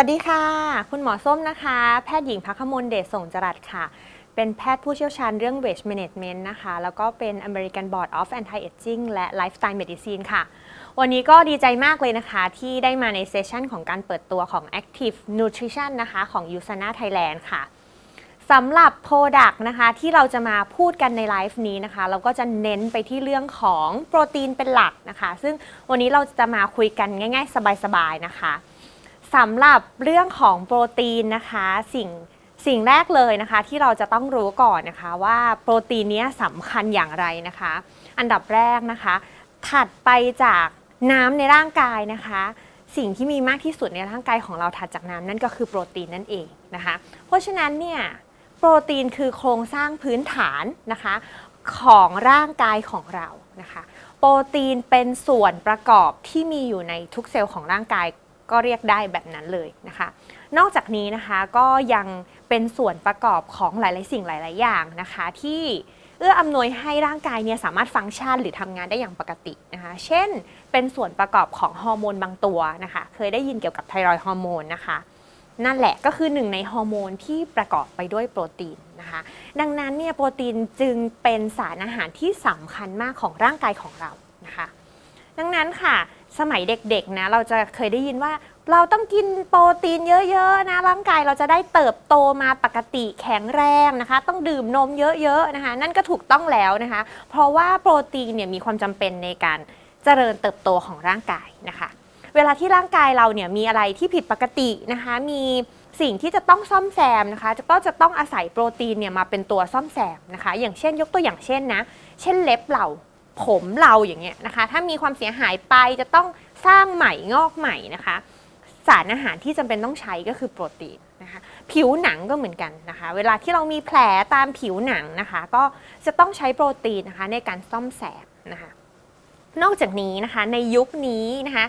วัสดีค่ะ คุณหมอส้มนะคะ แพทย์หญิงพักขมลเดชส่งจรัสค่ะ เป็นแพทย์ผู้เชี่ยวชาญเรื่อง Weight Management นะคะ แล้วก็เป็น American Board of Anti-Aging และ Lifestyle Medicine ค่ะ วันนี้ก็ดีใจมากเลยนะคะ ที่ได้มาในเซสชันของการเปิดตัวของ Active Nutrition นะคะของ USANA Thailand ค่ะสำหรับ Product นะคะที่เราจะมาพูดกันในไลฟ์นี้นะคะ เราก็จะเน้นไปที่เรื่องของโปรตีนเป็นหลักนะคะ ซึ่งวันนี้เราจะมาคุยกันง่าย ๆ สบายๆนะคะ สำหรับเรื่องของโปรตีนนะคะสิ่งสิ่งแรกเลยนะคะที่เราจะต้องรู้ก่อนนะคะว่าโปรตีนนี้สำคัญอย่างไรนะคะ อันดับแรกนะคะ ถัดไปจากน้ำในร่างกายนะคะ สิ่งที่มีมากที่สุดในร่างกายของเราถัดจากน้ำนั่นก็คือโปรตีนนั่นเองนะคะ เพราะฉะนั้นเนี่ยโปรตีนคือโครงสร้างพื้นฐานนะคะของร่างกายของเรานะคะ โปรตีนเป็นส่วนประกอบที่มีอยู่ในทุกเซลล์ของร่างกาย ก็เรียกได้แบบนั้นเลยนะคะ นอกจากนี้นะคะก็ยังเป็นส่วนประกอบของหลาย ๆ สิ่งหลาย ๆ อย่างนะคะ ที่เอื้ออำนวยให้ร่างกายเนี่ยสามารถฟังก์ชันหรือทำงานได้อย่างปกตินะคะ เช่น เป็นส่วนประกอบของฮอร์โมนบางตัวนะคะ เคยได้ยินเกี่ยวกับไทรอยฮอร์โมนนะคะ นั่นแหละก็คือหนึ่งในฮอร์โมนที่ประกอบไปด้วยโปรตีนนะคะ ดังนั้นเนี่ยโปรตีนจึงเป็นสารอาหารที่สำคัญมากของร่างกายของเรานะคะ ดังนั้นค่ะ สมัยเด็กๆนะเราจะเคยได้ยินว่า เราต้องกินโปรตีนเยอะๆนะร่างกายเราจะได้เติบโตมาปกติแข็งแรงนะคะ ต้องดื่มนมเยอะๆนะคะ นั่นก็ถูกต้องแล้วนะคะ เพราะว่าโปรตีนเนี่ยมีความจำเป็นในการเจริญเติบโตของร่างกายนะคะ เวลาที่ร่างกายเราเนี่ยมีอะไรที่ผิดปกตินะคะ มีสิ่งที่จะต้องซ่อมแซมนะคะก็จะต้องอาศัยโปรตีนเนี่ยมาเป็นตัวซ่อมแซมนะคะ อย่างเช่นยกตัวอย่างเช่นนะ เช่นเล็บเรา ผมเราอย่างเงี้ยนะคะ ถ้ามีความเสียหายไปจะต้องสร้างใหม่งอกใหม่นะคะ สารอาหารที่จำเป็นต้องใช้ก็คือโปรตีนนะคะผิวหนังก็เหมือนกันนะคะ เวลาที่เรามีแผลตามผิวหนังนะคะ ก็จะต้องใช้โปรตีนนะคะในการซ่อมแซมนะคะนอกจากนี้นะคะในยุคนี้นะคะ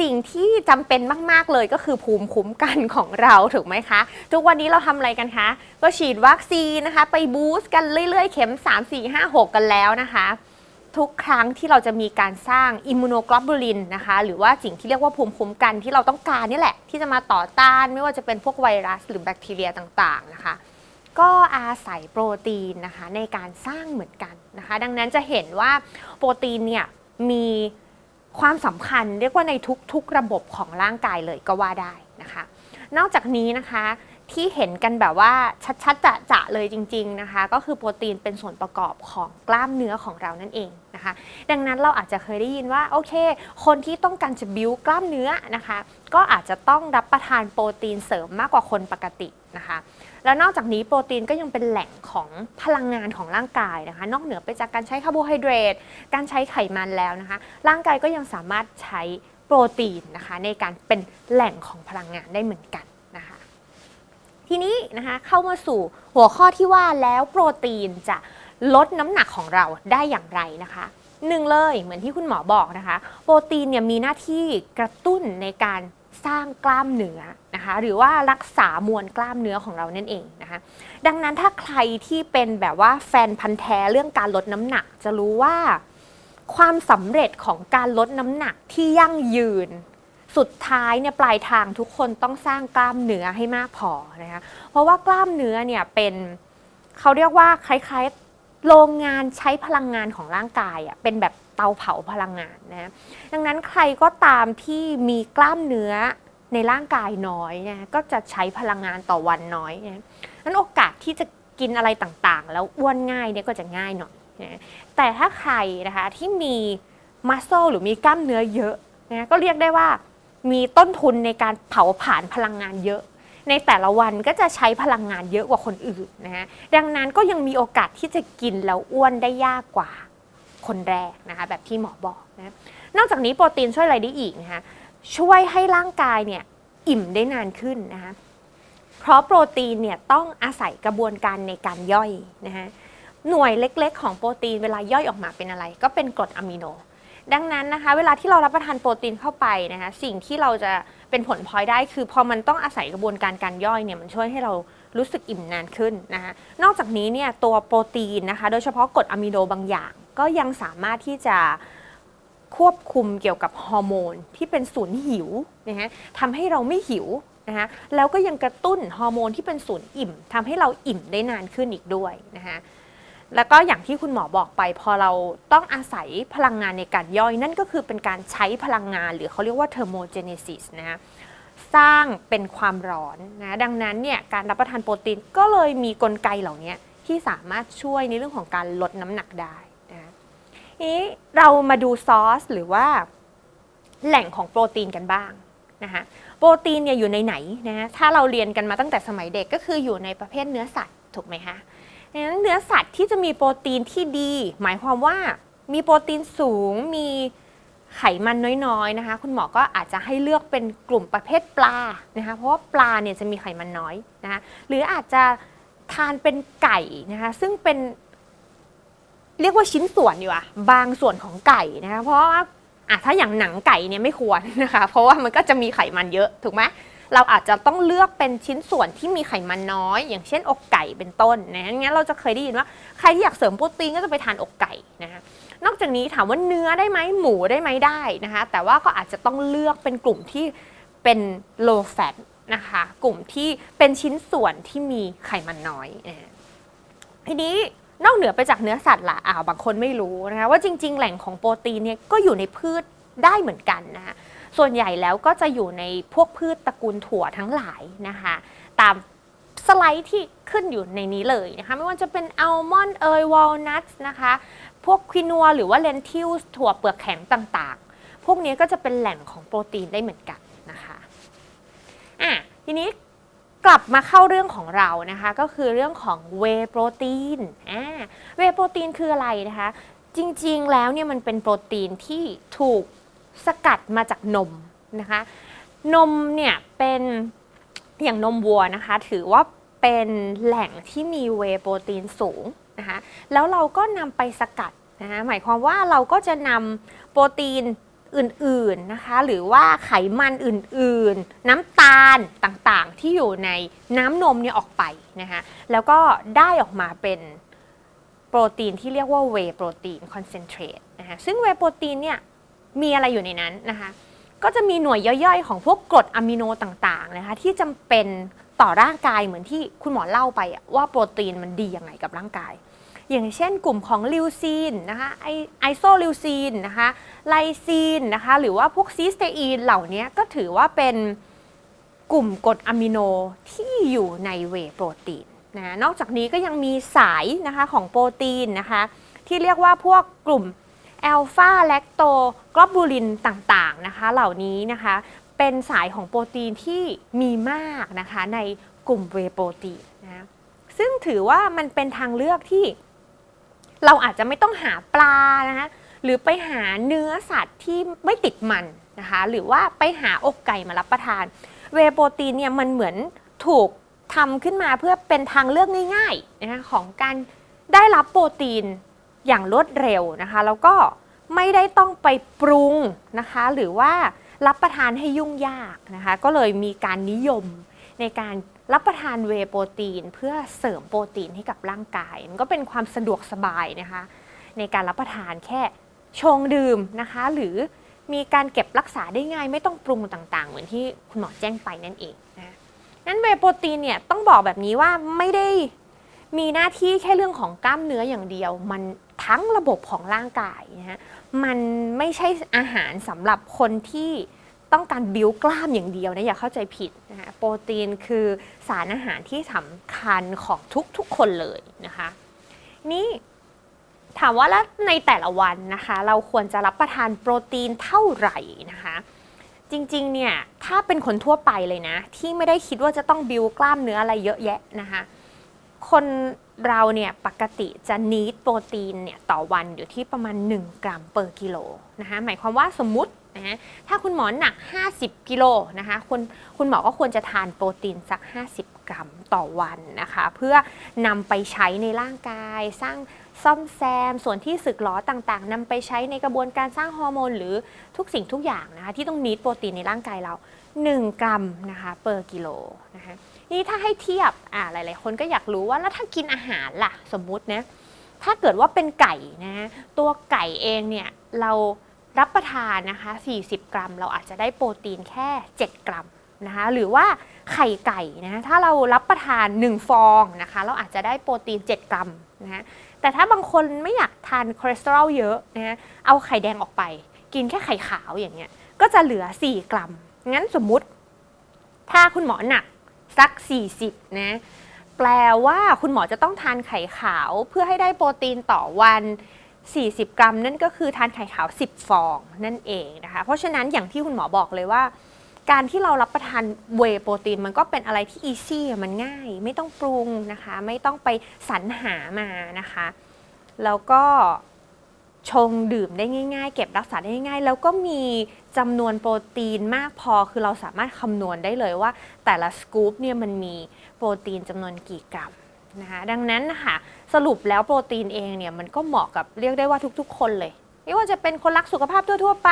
สิ่งที่จำเป็นมาก ๆ เลยก็คือภูมิคุ้มกันของเราถูกไหมคะ ทุกวันนี้เราทำอะไรกันคะ ก็ฉีดวัคซีนนะคะ ไปบูสต์กันเรื่อย ๆ เข็ม 3 4 5 6 กันแล้วนะคะ ทุกครั้งที่เราจะมีการสร้างอิมมูโนกลบูลินนะคะ หรือว่าสิ่งที่เรียกว่าภูมิคุ้มกันที่เราต้องการนี่แหละ ที่จะมาต่อต้านไม่ว่าจะเป็นพวกไวรัสหรือแบคทีเรียต่างๆนะคะ ก็อาศัยโปรตีนนะคะในการสร้างเหมือนกันนะคะ ดังนั้นจะเห็นว่าโปรตีนเนี่ยมีความสำคัญเรียกว่าในทุกๆระบบของร่างกายเลยก็ว่าได้นะคะ นอกจากนี้นะคะ ที่เห็นกันแบบว่าชัดๆจะๆเลยจริง ๆนะคะ ก็คือโปรตีนเป็นส่วนประกอบของกล้ามเนื้อของเรานั่นเองนะคะ ดังนั้นเราอาจจะเคยได้ยินว่าโอเค คนที่ต้องการจะบิวกล้ามเนื้อนะคะ ก็อาจจะต้องรับประทานโปรตีนเสริมมากกว่าคนปกตินะคะแล้วนอกจากนี้โปรตีนก็ยังเป็นแหล่งของพลังงานของร่างกายนะคะ นอกเหนือไปจากการใช้คาร์โบไฮเดรตการใช้ไขมันแล้วนะคะ ร่างกายก็ยังสามารถใช้โปรตีนนะคะ ในการเป็นแหล่งของพลังงานได้เหมือนกัน ทีนี้นะคะเข้ามาสู่หัวข้อที่ว่าแล้วโปรตีนจะลดน้ำหนักของเราได้อย่างไรนะคะหนึ่งเลยเหมือนที่คุณหมอบอกนะคะ โปรตีนเนี่ยมีหน้าที่กระตุ้นในการสร้างกล้ามเนื้อนะคะหรือว่ารักษามวลกล้ามเนื้อของเรานั่นเองนะคะดังนั้นถ้าใครที่เป็นแบบว่าแฟนพันธ์แท้เรื่องการลดน้ำหนัก จะรู้ว่าความสำเร็จของการลดน้ำหนักที่ยั่งยืน สุดท้ายเนี่ยปลายทางทุกคนต้องสร้างกล้ามเนื้อให้มากพอนะคะเพราะว่ากล้ามเนื้อเนี่ยเป็นเขาเรียกว่าคล้ายๆโรงงานใช้พลังงานของร่างกายอะเป็นแบบเตาเผาพลังงานนะดังนั้นใครก็ตามที่มีกล้ามเนื้อในร่างกายน้อยนะก็จะใช้พลังงานต่อวันน้อยนะนั้นโอกาสที่จะกินอะไรต่างๆ แล้วอ้วนง่ายเนี่ยก็จะง่ายหน่อยนะแต่ถ้าใครนะคะที่มีมัส l ลหรือมีกล้ามเนื้อเยอะนะก็เรียกได้ว่า มีต้นทุนในการเผาผลาญพลังงานเยอะ ในแต่ละวันก็จะใช้พลังงานเยอะกว่าคนอื่นนะฮะดังนั้นก็ยังมีโอกาสที่จะกินแล้วอ้วนได้ยากกว่าคนแรกนะคะแบบที่หมอบอกนะนอกจากนี้โปรตีนช่วยอะไรได้อีกนะคะช่วยให้ร่างกายเนี่ยอิ่มได้นานขึ้นนะคะเพราะโปรตีนเนี่ยต้องอาศัยกระบวนการในการย่อยนะคะหน่วยเล็กๆ ของโปรตีนเวลาย่อยออกมาเป็นอะไร ก็เป็นกรดอะมิโน ดังนั้นนะคะ เวลาที่เรารับประทานโปรตีนเข้าไปนะคะสิ่งที่เราจะเป็นผลพลอยได้คือ พอมันต้องอาศัยกระบวนการการย่อยเนี่ยมันช่วยให้เรารู้สึกอิ่มนานขึ้นนะคะนอกจากนี้เนี่ยตัวโปรตีนนะคะ โดยเฉพาะกรดอะมิโนบางอย่าง ก็ยังสามารถที่จะควบคุมเกี่ยวกับฮอร์โมนที่เป็นศูนย์หิวนะฮะทำให้เราไม่หิวนะคะแล้วก็ยังกระตุ้นฮอร์โมนที่เป็นศูนย์อิ่มทำให้เราอิ่มได้นานขึ้นอีกด้วยนะคะ แล้วก็อย่างที่คุณหมอบอกไป พอเราต้องอาศัยพลังงานในการย่อย นั่นก็คือเป็นการใช้พลังงาน หรือเขาเรียกว่าเทอร์โมเจเนซิสนะคะสร้างเป็นความร้อนนะดังนั้นเนี่ยการรับประทานโปรตีนก็เลยมีกลไกเหล่านี้ที่สามารถช่วยในเรื่องของการลดน้ำหนักได้นะทีนี้เรามาดูซอสหรือว่าแหล่งของโปรตีนกันบ้างนะคะโปรตีนเนี่ยอยู่ในไหนนะถ้าเราเรียนกันมาตั้งแต่สมัยเด็กก็คืออยู่ในประเภทเนื้อสัตว์ถูกไหมคะ ดังนั้นเนื้อสัตว์ที่จะมีโปรตีนที่ดี หมายความว่ามีโปรตีนสูงมีไขมันน้อยๆนะคะ คุณหมอก็อาจจะให้เลือกเป็นกลุ่มประเภทปลานะคะเพราะว่าปลาเนี่ยจะมีไขมันน้อยนะคะหรืออาจจะทานเป็นไก่นะคะซึ่งเป็นเรียกว่าชิ้นส่วนดีกว่าบางส่วนของไก่นะคะเพราะว่าอะถ้าอย่างหนังไก่เนี่ยไม่ควรนะคะ เพราะว่ามันก็จะมีไขมันเยอะถูกไหม เราอาจจะต้องเลือกเป็นชิ้นส่วนที่มีไขมันน้อย อย่างเช่นอกไก่เป็นต้นนะงั้นเราจะเคยได้ยินว่าใครที่อยากเสริมโปรตีนก็จะไปทานอกไก่นะคะนอกจากนี้ถามว่าเนื้อได้ไหมหมูได้ไหมได้นะคะ แต่ว่าก็อาจจะต้องเลือกเป็นกลุ่มที่เป็น low fat นะคะกลุ่มที่เป็นชิ้นส่วนที่มีไขมันน้อยนะทีนี้นอกเหนือไปจากเนื้อสัตว์ละอ้าวบางคนไม่รู้นะคะว่าจริง ๆ แหล่งของโปรตีนเนี่ยก็อยู่ในพืชได้เหมือนกันนะคะ ส่วนใหญ่แล้วก็จะอยู่ในพวกพืชตระกูลถั่วทั้งหลายนะคะ ตามสไลด์ที่ขึ้นอยู่ในนี้เลยนะคะไม่ว่าจะเป็นอัลมอนด์เอยวอลนัทนะคะ พวกควินัวหรือว่าเลนทิลถั่วเปลือกแข็งต่างๆ พวกนี้ก็จะเป็นแหล่งของโปรตีนได้เหมือนกันนะคะอะทีนี้กลับมาเข้าเรื่องของเรานะคะ ก็คือเรื่องของเวโปรตีนอ่าเวโปรตีนคืออะไรนะคะ จริงๆแล้วเนี่ยมันเป็นโปรตีนที่ถูก สกัดมาจากนมนะคะ นมเนี่ยเป็นอย่างนมวัวนะคะ ถือว่าเป็นแหล่งที่มีเวโปรตีนสูงนะคะ แล้วเราก็นำไปสกัดนะคะหมายความว่าเราก็จะนำโปรตีนอื่นๆนะคะ หรือว่าไขมันอื่นๆ น้ำตาลต่างๆ ที่อยู่ในน้ำนมเนี่ยออกไปนะคะแล้วก็ได้ออกมาเป็นโปรตีนที่เรียกว่าเวโปรตีนคอนเซนเทรตนะคะซึ่งเวโปรตีนเนี่ย มีอะไรอยู่ในนั้นนะคะ ก็จะมีหน่วยย่อยๆ ของพวกกรดอะมิโนต่างๆนะคะที่จำเป็นต่อร่างกายเหมือนที่คุณหมอเล่าไปว่าโปรตีนมันดียังไงกับร่างกาย อย่างเช่นกลุ่มของลิวซีนนะคะไอไอโซลิวซีนนะคะไลซีนนะคะหรือว่าพวกซิสเตอีนเหล่านี้ก็ถือว่าเป็นกลุ่มกรดอะมิโนที่อยู่ในเวโปรตีนนะนอกจากนี้ก็ยังมีสายนะคะของโปรตีนนะคะที่เรียกว่าพวกกลุ่ม แอลฟาแลคโตกลอบูลินต่างๆนะคะ เหล่านี้นะคะเป็นสายของโปรตีนที่มีมากนะคะในกลุ่มเวโปรตีนนะซึ่งถือว่ามันเป็นทางเลือกที่ เราอาจจะไม่ต้องหาปลานะคะหรือไปหาเนื้อสัตว์ที่ไม่ติดมันนะคะหรือว่าไปหาอกไก่มารับประทาน เวโปรตีนเนี่ยมันเหมือนถูกทำขึ้นมาเพื่อเป็นทางเลือกง่ายๆนะคะของการได้รับโปรตีน อย่างรวดเร็วนะคะ แล้วก็ไม่ได้ต้องไปปรุงนะคะ หรือว่ารับประทานให้ยุ่งยากนะคะ ก็เลยมีการนิยมในการรับประทานเวโปรตีน เพื่อเสริมโปรตีนให้กับร่างกาย มันก็เป็นความสะดวกสบายนะคะ ในการรับประทานแค่ชงดื่มนะคะ หรือมีการเก็บรักษาได้ง่าย ไม่ต้องปรุงต่างๆ เหมือนที่คุณหมอแจ้งไปนั่นเองนะนั้นเวโปรตีนเนี่ยต้องบอกแบบนี้ว่าไม่ได้มีหน้าที่แค่เรื่องของกล้ามเนื้ออย่างเดียว มัน ทั้งระบบของร่างกายนะฮะมันไม่ใช่อาหารสำหรับคนที่ต้องการบิวกล้ามอย่างเดียวนะอย่าเข้าใจผิดนะคะโปรตีนคือสารอาหารที่สำคัญของทุกๆคนเลยนะคะนี่ถามว่าแล้วในแต่ละวันนะคะ เราควรจะรับประทานโปรตีนเท่าไหร่นะคะ จริงๆเนี่ยถ้าเป็นคนทั่วไปเลยนะ ที่ไม่ได้คิดว่าจะต้องบิวกล้ามเนื้ออะไรเยอะแยะนะคะ คนเราเนี่ยปกติจะนีดโปรตีนเนี่ยต่อวันอยู่ที่ประมาณ 1 กรัมเปอร์กิโลนะคะหมายความว่าสมมุตินะถ้าคุณหมอหนัก 50 กิโลนะคะคุณคุณหมอก็ควรจะทานโปรตีนสัก 50 กรัมต่อวันนะคะ เพื่อนำไปใช้ในร่างกายสร้าง ซ่อมแซม ส่วนที่สึกหรอต่างๆนำไปใช้ในกระบวนการสร้างฮอร์โมนหรือทุกสิ่งทุกอย่างนะคะที่ต้องนีดโปรตีนในร่างกายเรา 1 กรัมนะคะเปอร์กิโลนะคะนี่ถ้าให้เทียบอ่าหลาย ๆ คนก็อยากรู้ว่าแล้วถ้ากินอาหารล่ะสมมุตินะถ้าเกิดว่าเป็นไก่นะตัวไก่เองเนี่ยเรารับประทานนะคะ 40 กรัม เราอาจจะได้โปรตีนแค่ 7 กรัมนะคะหรือว่าไข่ไก่นะถ้าเรารับประทาน 1 ฟองนะคะเราอาจจะได้โปรตีน 7 กรัมนะ แต่ถ้าบางคนไม่อยากทานคอเลสเตอรอลเยอะนะเอาไข่แดงออกไป กินแค่ไข่ขาวอย่างเงี้ยก็จะเหลือ 4 กรัม งั้นสมมุติ ถ้าคุณหมอหนักสัก 40 นะ แปลว่าคุณหมอจะต้องทานไข่ขาวเพื่อให้ได้โปรตีนต่อวัน 40 กรัม นั่นก็คือทานไข่ขาว 10 ฟองนั่นเองนะคะ เพราะฉะนั้นอย่างที่คุณหมอบอกเลยว่า การที่เรารับประทานเวโปรตีนมันก็เป็นอะไรที่อีซี่มันง่าย ไม่ต้องปรุงนะคะ ไม่ต้องไปสรรหามานะคะ แล้วก็ชงดื่มได้ง่าย ๆ เก็บรักษาได้ง่าย แล้วก็มีจำนวนโปรตีนมากพอคือเราสามารถคำนวณได้เลยว่า แต่ละสกู๊ปเนี่ยมันมีโปรตีนจำนวนกี่กรัมนะคะดังนั้นนะคะสรุปแล้วโปรตีนเองเนี่ยมันก็เหมาะกับเรียกได้ว่าทุกๆ คนเลย ไม่ว่าจะเป็นคนรักสุขภาพทั่ว ๆ ไป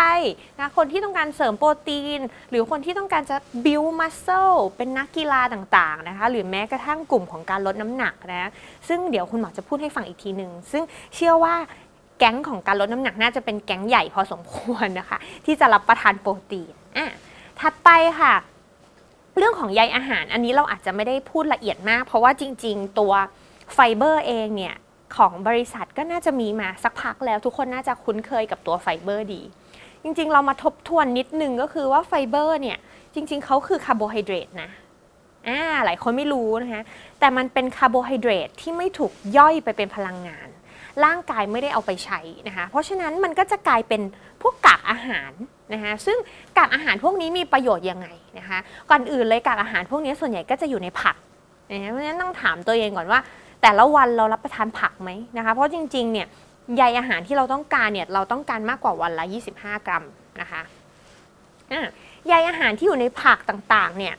นะคนที่ต้องการเสริมโปรตีน หรือคนที่ต้องการจะ build muscle เป็นนักกีฬาต่างๆนะคะหรือแม้กระทั่งกลุ่มของการลดน้ำหนักนะซึ่งเดี๋ยวคุณหมอจะพูดให้ฟังอีกทีหนึ่งซึ่งเชื่อว่าแก๊งของการลดน้ำหนักน่าจะเป็นแก๊งใหญ่พอสมควรนะคะ ที่จะรับประทานโปรตีนอะถัดไปค่ะ เรื่องของใยอาหารอันนี้เราอาจจะไม่ได้พูดละเอียดมาก เพราะว่าจริง ๆ ตัวไฟเบอร์เองเนี่ย ของบริษัทก็น่าจะมีมาสักพักแล้วทุกคนน่าจะคุ้นเคยกับตัวไฟเบอร์ดี จริงๆ เรามาทบทวนนิดนึงก็คือว่าไฟเบอร์เนี่ย จริง ๆเขาคือคาร์โบไฮเดรตนะอ่าหลายคนไม่รู้นะคะแต่มันเป็นคาร์โบไฮเดรตที่ไม่ถูกย่อยไปเป็นพลังงาน ร่างกายไม่ได้เอาไปใช้นะคะเพราะฉะนั้นมันก็จะกลายเป็นพวกกากอาหารนะคะซึ่งกากอาหารพวกนี้มีประโยชน์ยังไงนะคะก่อนอื่นเลยกากอาหารพวกนี้ส่วนใหญ่ก็จะอยู่ในผักนะเพราะฉะนั้นต้องถามตัวเองก่อนว่า แต่ละวันเรารับประทานผักไหมนะคะ เพราะจริงๆ เนี่ยใยอาหารที่เราต้องการเนี่ยเราต้องการมากกว่าวันละ 25 กรัมนะคะใยอาหารที่อยู่ในผักต่างๆ เนี่ย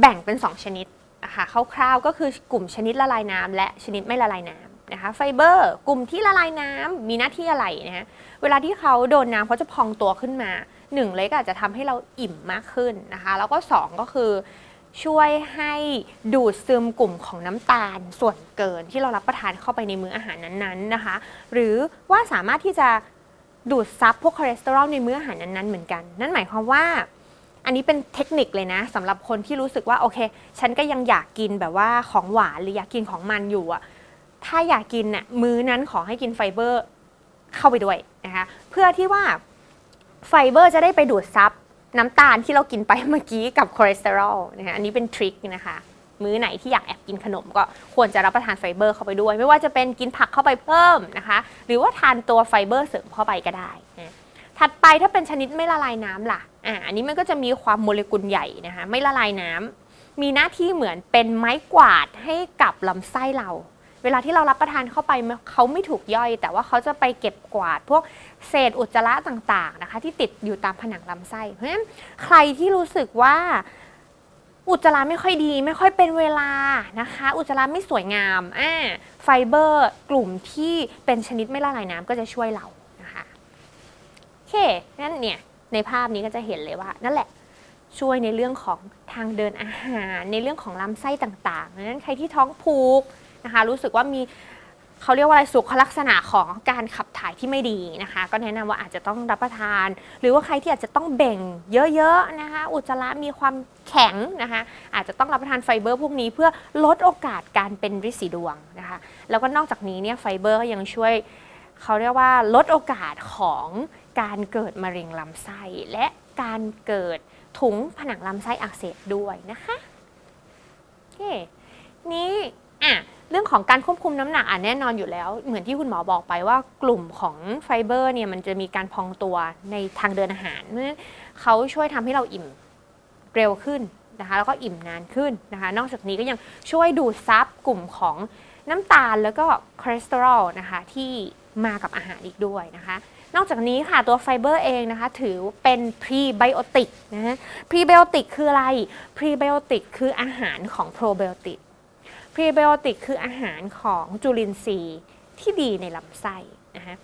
แบ่งเป็น 2 ชนิดนะคะคร่าวๆก็คือกลุ่มชนิดละลายน้ำและชนิดไม่ละลายน้ำนะคะไฟเบอร์กลุ่มที่ละลายน้ำมีหน้าที่อะไรนะะเวลาที่เขาโดนน้ำเขาจะพองตัวขึ้นมาหนึ่งเลยก็อาจจะทำให้เราอิ่มมากขึ้นนะคะ แล้วก็สองก็คือ ช่วยให้ดูดซึมกลุ่มของน้ำตาลส่วนเกินที่เรารับประทานเข้าไปในมื้ออาหารนั้นๆนะคะ หรือว่าสามารถที่จะดูดซับพวกคอเลสเตอรอลในมื้ออาหารนั้นๆเหมือนกัน นั่นหมายความว่า อันนี้เป็นเทคนิคเลยนะสำหรับคนที่รู้สึกว่าโอเค ฉันก็ยังอยากกินแบบว่าของหวานหรืออยากกินของมันอยู่อะถ้าอยากกินน่ะมื้อนั้นขอให้กินไฟเบอร์เข้าไปด้วยนะคะเพื่อที่ว่าไฟเบอร์จะได้ไปดูดซับ น้ำตาลที่เรากินไปเมื่อกี้กับคอเลสเตอรอลนะคะอันนี้เป็นทริคนะคะมื้อไหนที่อยากแอบกินขนมก็ควรจะรับประทานไฟเบอร์เข้าไปด้วย ไม่ว่าจะเป็นกินผักเข้าไปเพิ่มนะคะ หรือว่าทานตัวไฟเบอร์เสริมเข้าไปก็ได้นะถัดไปถ้าเป็นชนิดไม่ละลายน้ำล่ะอ่าอันนี้มันก็จะมีความโมเลกุลใหญ่นะคะไม่ละลายน้ำมีหน้าที่เหมือนเป็นไม้กวาดให้กับลำไส้เรา เวลาที่เรารับประทานเข้าไปเขาไม่ถูกย่อย แต่ว่าเขาจะไปเก็บกวาด พวกเศษอุจจาระต่างๆนะคะ ที่ติดอยู่ตามผนังลำไส้ เพราะฉะนั้นใครที่รู้สึกว่าอุจจาระไม่ค่อยดี ไม่ค่อยเป็นเวลานะคะ อุจจาระไม่สวยงามอ่าไฟเบอร์กลุ่มที่เป็นชนิดไม่ละลายน้ำก็จะช่วยเรานะคะโอเคนั่นเนี่ยในภาพนี้ก็จะเห็นเลยว่า นั่นแหละช่วยในเรื่องของทางเดินอาหาร ในเรื่องของลำไส้ต่างๆดังนั้นใครที่ท้องผูก นะคะ รู้สึกว่ามีเขาเรียกว่าอะไรสุขลักษณะของการขับถ่ายที่ไม่ดีนะคะ ก็แนะนำว่าอาจจะต้องรับประทาน หรือว่าใครที่อาจจะต้องเบ่งเยอะๆนะคะ อุจจาระมีความแข็งนะคะ อาจจะต้องรับประทานไฟเบอร์พวกนี้เพื่อลดโอกาสการเป็นริดสีดวงนะคะ แล้วก็นอกจากนี้เนี่ยไฟเบอร์ก็ยังช่วยเขาเรียกว่าลดโอกาสของการเกิดมะเร็งลำไส้และการเกิดถุงผนังลำไส้อักเสบด้วยนะคะโอเคนี่ เรื่องของการควบคุมน้ำหนักอะแน่นอนอยู่แล้ว เหมือนที่คุณหมอบอกไปว่ากลุ่มของไฟเบอร์เนี่ยมันจะมีการพองตัวในทางเดินอาหารเพราะฉะนั้นเขาช่วยทำให้เราอิ่มเร็วขึ้นนะคะแล้วก็อิ่มนานขึ้นนะคะ นอกจากนี้ก็ยังช่วยดูดซับกลุ่มของน้ำตาลแล้วก็คอเลสเตอรอลนะคะที่มากับอาหารอีกด้วยนะคะ นอกจากนี้ค่ะตัวไฟเบอร์เองนะคะ ถือเป็นพรีไบโอติกนะฮะพรีไบโอติกคืออะไรพรีไบโอติกคืออาหารของโปรไบโอติก พรีไบโอติกคืออาหารของจุลินทรีย์ที่ดีในลำไส้นะคะ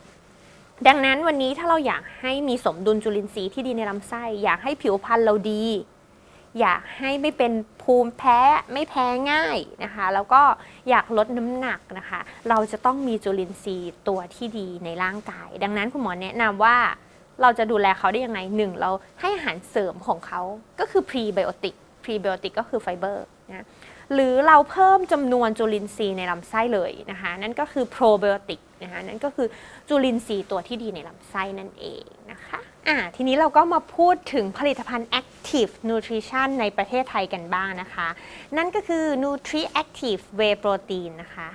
ดังนั้นวันนี้ถ้าเราอยากให้มีสมดุลจุลินทรีย์ที่ดีในลำไส้ อยากให้ผิวพรรณเราดี อยากให้ไม่เป็นภูมิแพ้ไม่แพ้ง่ายนะคะ แล้วก็อยากลดน้ำหนักนะคะ เราจะต้องมีจุลินทรีย์ตัวที่ดีในร่างกาย ดังนั้นคุณหมอแนะนำว่าเราจะดูแลเขาได้ยังไงหนึ่งเราให้อาหารเสริมของเขาก็คือพรีไบโอติกพรีไบโอติกก็คือไฟเบอร์นะ หรือเราเพิ่มจำนวนจุลินทรีย์ในลำไส้เลยนะคะนั่นก็คือโปรไบโอติกนะคะนั่นก็คือจุลินทรีย์ตัวที่ดีในลำไส้นั่นเองนะคะอ่าทีนี้เราก็มาพูดถึงผลิตภัณฑ์ Active Nutrition ในประเทศไทยกันบ้างนะคะ นั่นก็คือ Nutri Active Whey Protein นะคะ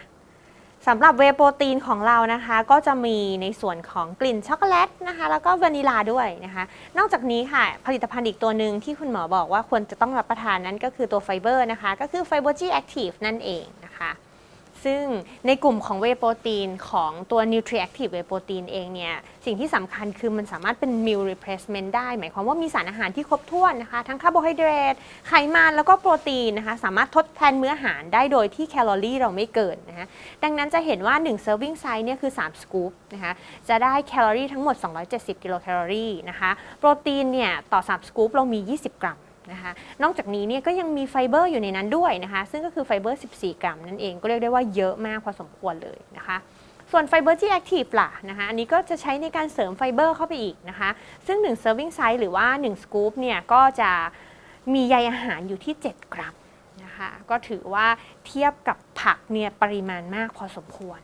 สำหรับเวโปรตีนของเรานะคะก็จะมีในส่วนของกลิ่นช็อกโกแลตนะคะแล้วก็วานิลาด้วยนะคะ นอกจากนี้ค่ะ ผลิตภัณฑ์อีกตัวหนึ่งที่คุณหมอบอกว่าควรจะต้องรับประทานนั้นก็คือตัวไฟเบอร์นะคะ ก็คือไฟเบอร์จีแอคทีฟนั่นเองนะคะ ซึ่งในกลุ่มของเวโปรตีนของตัว Nutriactive Whey Protein เองเนี่ยสิ่งที่สำคัญคือมันสามารถเป็น meal replacement ได้ หมายความว่ามีสารอาหารที่ครบถ้วนนะคะ ทั้งคาร์โบไฮเดรตไขมันแล้วก็โปรตีนนะคะ สามารถทดแทนมื้ออาหารได้โดยที่แคลอรี่เราไม่เกินนะคะดังนั้นจะเห็นว่า 1 serving size เนี่ยคือ 3 สกู๊ปนะคะจะได้แคลอรี่ทั้งหมด 270 กิโลแคลอรี่นะคะโปรตีนเนี่ยต่อ 3 สกู๊ปเรามี 20 กรัม นะคะ นอกจากนี้เนี่ยก็ยังมีไฟเบอร์อยู่ในนั้นด้วยนะคะ ซึ่งก็คือไฟเบอร์ 14 กรัมนั่นเองก็เรียกได้ว่าเยอะมากพอสมควรเลยนะคะส่วนไฟเบอร์ที่แอคทีฟล่ะนะคะอันนี้ก็จะใช้ในการเสริมไฟเบอร์เข้าไปอีกนะคะ ซึ่ง 1 serving size หรือว่า 1 สกู๊ปเนี่ยก็จะมีใยอาหารอยู่ที่ 7 กรัมนะคะก็ถือว่าเทียบกับผักเนี่ยปริมาณมากพอสมควร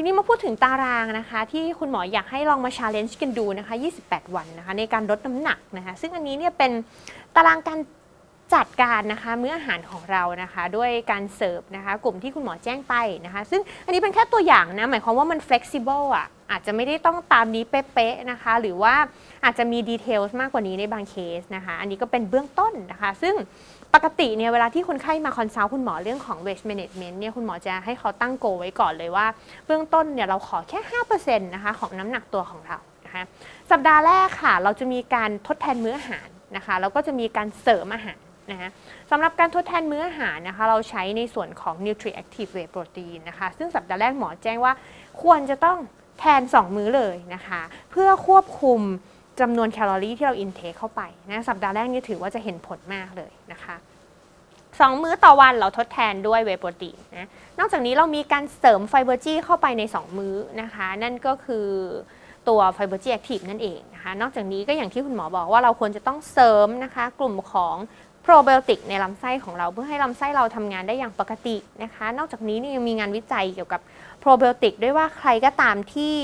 ทีนี้มาพูดถึงตารางนะคะ ที่คุณหมออยากให้ลองมาชาเลนจ์กันดูนะคะ 28 วันนะคะ ในการลดน้ำหนักนะคะ ซึ่งอันนี้เนี่ยเป็นตารางการจัดการนะคะมื้ออาหารของเรานะคะ ด้วยการเสิร์ฟนะคะ กลุ่มที่คุณหมอแจ้งไปนะคะ ซึ่งอันนี้เป็นแค่ตัวอย่างนะ หมายความว่ามัน flexible อะอาจจะไม่ได้ต้องตามนี้เป๊ะๆนะคะ หรือว่าอาจจะมีดีเทลมากกว่านี้ในบางเคสนะคะ อันนี้ก็เป็นเบื้องต้นนะคะ ซึ่ง ปกติเนี่ยเวลาที่คนไข้มาคอนซัลท์คุณหมอเรื่องของ weight management เนี่ยคุณหมอจะให้เขาตั้งโกไว้ก่อนเลยว่า เบื้องต้นเนี่ยเราขอแค่ 5%นะคะของน้ำหนักตัวของเรานะคะสัปดาห์แรกค่ะ เราจะมีการทดแทนมื้ออาหารนะคะแล้วก็จะมีการเสริมอาหารนะคะสำหรับการทดแทนมื้ออาหารนะคะเราใช้ในส่วนของ Nutri Active Whey Protein นะคะซึ่งสัปดาห์แรกหมอแจ้งว่า ควรจะต้องแทน 2 มื้อเลยนะคะ เพื่อควบคุม จำนวนแคลอรี่ที่เราอินเทคเข้าไปนะสัปดาห์แรกนี่ถือว่าจะเห็นผลมากเลยนะคะสองมื้อต่อวันเราทดแทนด้วยเวโปรตีนนะนอกจากนี้เรามีการเสริมไฟเบอร์จีเข้าไปใน 2 มื้อนะคะ นั่นก็คือตัวไฟเบอร์จีแอคทีฟนั่นเองนะคะ นอกจากนี้ก็อย่างที่คุณหมอบอกว่าเราควรจะต้องเสริมนะคะ กลุ่มของ รไบโอติกในลำไส้ของเราเพื่อให้ลำไส้เราทำงานได้อย่างปกตินะคะ นอกจากนี้นี่ยังมีงานวิจัยเกี่ยวกับโปรไบโอติกด้วยว่าใครก็ตามที่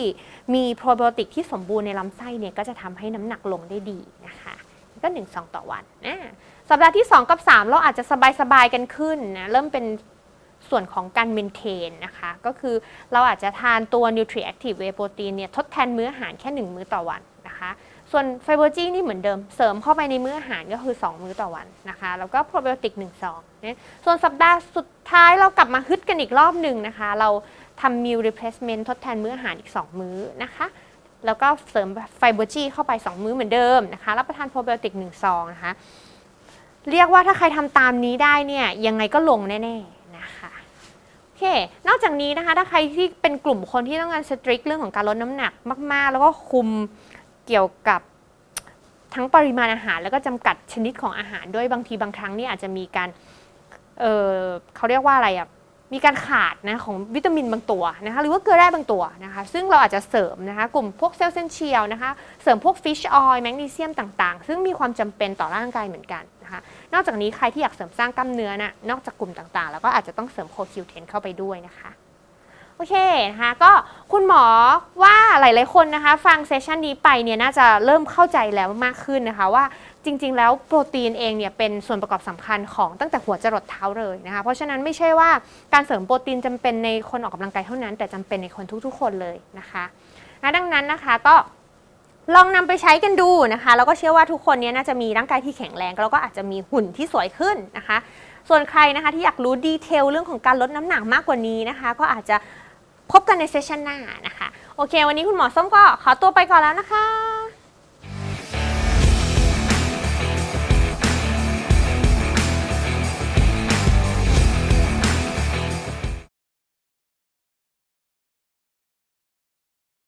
มีโปรไบโอติกที่สมบูรณ์ในลำไส้เนี่ยก็จะทำให้น้ำหนักลงได้ดีนะคะก็1ซองต่อวันนะสัปดาห์ที่ 2 กับ 3 เราอาจจะสบายๆกันขึ้นนะเริ่มเป็นส่วนของการเมนเทนนะคะ ก็คือเราอาจจะทานตัว Nutri Active Whey Protein เนี่ยทดแทนมื้ออาหารแค่ 1 มื้อต่อวันนะคะ ส่วนไฟเบอร์จีนี่เหมือนเดิม เสริมเข้าไปในมื้ออาหารก็คือ 2 มื้อต่อวันนะคะ แล้วก็โปรไบโอติก1ซองนะส่วนสัปดาห์สุดท้ายเรากลับมาฮึดกันอีกรอบหนึ่งนะคะ เราทำ meal replacement ทดแทนมื้ออาหารอีก 2 มื้อนะคะ แล้วก็เสริมไฟเบอร์จีเข้าไป 2 มื้อเหมือนเดิมนะคะรับประทานโปรไบโอติก1ซองนะคะเรียกว่าถ้าใครทำตามนี้ได้เนี่ยยังไงก็ลงแน่ๆนะคะโอเคนอกจากนี้นะคะถ้าใครที่เป็นกลุ่มคนที่ต้องการสตริกเรื่องของการลดน้ำหนักมาก ๆ แล้วก็คุม เกี่ยวกับทั้งปริมาณอาหารแล้วก็จำกัดชนิดของอาหารด้วยบางทีบางครั้งนี่อาจจะมีการเออเขาเรียกว่าอะไรอะมีการขาดนะของวิตามินบางตัวนะคะหรือว่าเกลือแร่บางตัวนะคะซึ่งเราอาจจะเสริมนะคะกลุ่มพวกเซลล์เซนเชียลนะคะเสริมพวกฟิชออยล์แมกนีเซียมต่างๆ ซึ่งมีความจำเป็นต่อร่างกายเหมือนกันนะคะนอกจากนี้ใครที่อยากเสริมสร้างกล้ามเนื้อนะนอกจากกลุ่มต่างๆ แล้วก็อาจจะต้องเสริมโคคิวเทนเข้าไปด้วยนะคะ โอเคนะคะก็คุณหมอว่าหลาย ๆ คนนะคะ ฟังเซสชันนี้ไปเนี่ยน่าจะเริ่มเข้าใจแล้วมากขึ้นนะคะว่าจริง ๆ แล้วโปรตีนเองเนี่ยเป็นส่วนประกอบสำคัญของตั้งแต่หัวจรดเท้าเลยนะคะเพราะฉะนั้นไม่ใช่ว่าการเสริมโปรตีนจำเป็นในคนออกกำลังกายเท่านั้น แต่จำเป็นในคนทุก ๆ คนเลยนะคะนะดังนั้นนะคะก็ลองนำไปใช้กันดูนะคะแล้วก็เชื่อว่าทุกคนเนี้น่าจะมีร่างกายที่แข็งแรง แล้วก็อาจจะมีหุ่นที่สวยขึ้นนะคะ ส่วนใครนะคะที่อยากรู้ดีเทลเรื่องของการลดน้ำหนักมากกว่านี้นะคะ ก็อาจจะ พบกันในเซสชันหน้านะคะ โอเค วันนี้คุณหมอส้มก็ขอตัวไปก่อนแล้วนะคะ